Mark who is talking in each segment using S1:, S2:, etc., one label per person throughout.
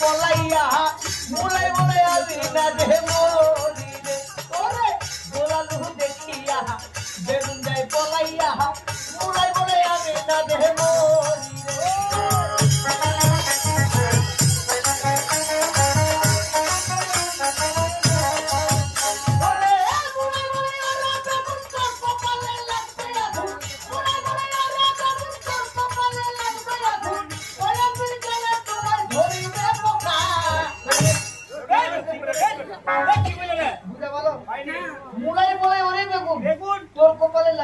S1: பொல்லையா. மூளை முளையாது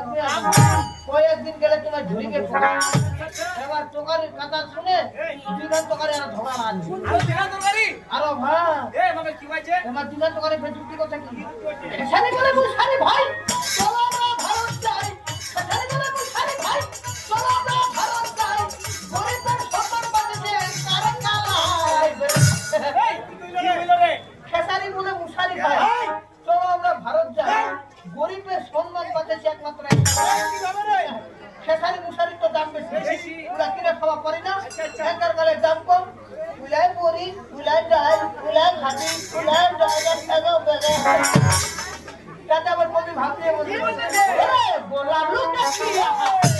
S1: লাগবে কয়েকদিন গেলে তোমার এবার তোকারি কথা শুনে তোকারি আর ধরা না আরও ভাই এবার দুইবার তোকারি ফেসবুক কথা কি গরিবের সম্মান বাঁচেছে একমাত্র খেসারি মুসারির তো দাম বেশি। ওরা কিনে খাওয়া পারি না। একার কালে দাম কম। উলাই পরি উলাই ডাল উলাই ভাজি উলাই ডাল এগাও বেগে তাতে আবার কবি ভাবতে বলি বললাম লোক